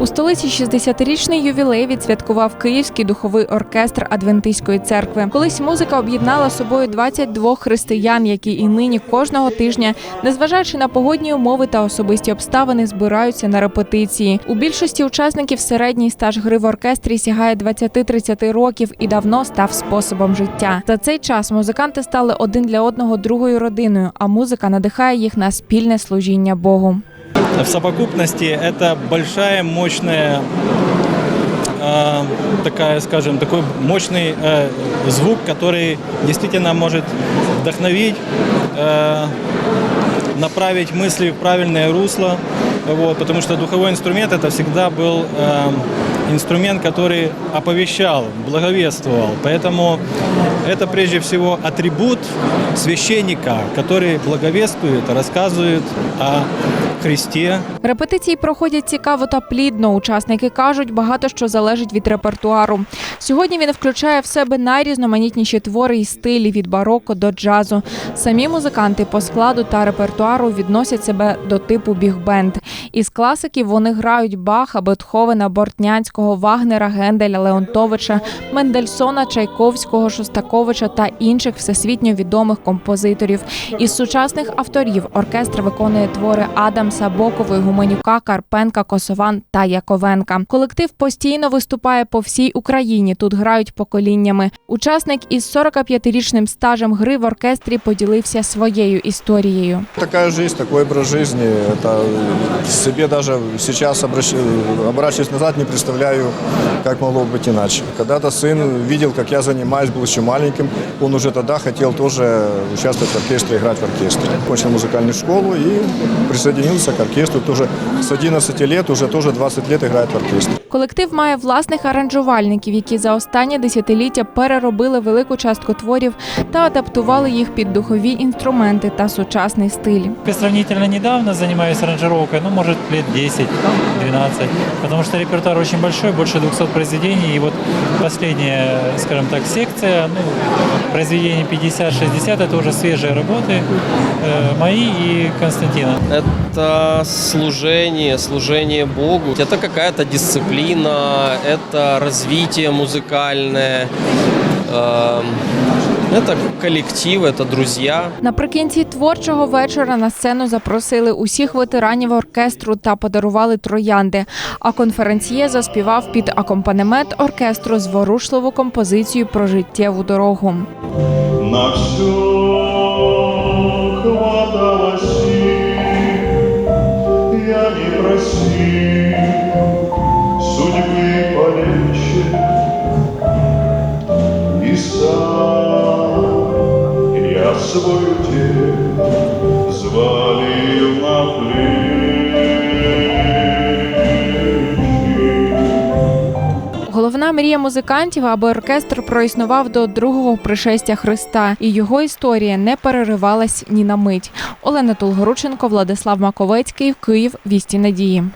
У столиці 60-річний ювілей відсвяткував Київський духовий оркестр Адвентистської церкви. Колись музика об'єднала собою 22 християн, які і нині кожного тижня, незважаючи на погодні умови та особисті обставини, збираються на репетиції. У більшості учасників середній стаж гри в оркестрі сягає 20-30 років і давно став способом життя. За цей час музиканти стали один для одного другою родиною, а музика надихає їх на спільне служіння Богу. В совокупности это большая, мощная, э, такая, скажем, такой мощный э, звук, который действительно может вдохновить, э, направить мысли в правильное русло. Вот, потому что духовой инструмент это всегда был э, инструмент, который оповещал, благовествовал. Поэтому это прежде всего атрибут священника, который благовествует, рассказывает о Христе, Репетиції проходять цікаво та плідно. Учасники кажуть, багато що залежить від репертуару. Сьогодні він включає в себе найрізноманітніші твори і стилі від бароко до джазу. Самі музиканти по складу та репертуару відносять себе до типу біг-бенд. Із класиків вони грають Баха, Бетховена, Бортнянського, Вагнера, Генделя, Леонтовича, Мендельсона, Чайковського, Шостаковича та інших всесвітньо відомих композиторів. Із сучасних авторів оркестр виконує твори Адамса, Бокової, Гуменюка, Карпенка, Косован та Яковенка. Колектив постійно виступає по всій Україні. Тут грають поколіннями. Учасник із 45-річним стажем гри в оркестрі поділився своєю історією. Такая жизнь, такой образ жизни. Это себе даже сейчас обращ- оборачиваясь назад не представляю, как могло быть иначе. Когда-то сын видел, как я занимаюсь, был еще маленьким. Он уже тогда хотел тоже участвовать в оркестре, играть в оркестре. Кончил музыкальную школу и присоединился к оркестру. Тоже с 11 лет, уже тоже 20 лет играет в оркестре. Колектив має власних аранжувальників, які за останні десятиліття переробили велику частку творів та адаптували їх під духові інструменти та сучасний стиль. Я сравнительно недавно занимаюсь аранжировкой, ну, может, лет 10-12, потому что репертуар очень большой, больше 200 произведений, и вот последняя, скажем так, секция, ну, произведений 50-60, это уже свежие работы, э, мои и Константина. Это служение, служение Богу. Это какая-то дисциплина, это развитие музыкальное, эм, это коллектив, это друзья. Наприкінці творчого вечора на сцену запросили усіх ветеранів оркестру та подарували троянди. А конференціє заспівав під акомпанемент оркестру зворушливу композицію про життєву дорогу. На все свою тень взвалил на. Головна мрія музикантів, аби оркестр проіснував до другого пришестя Христа, і його історія не переривалась ні на мить. Олена Толгорученко, Владислав Маковецький, Київ, Вісті Надії.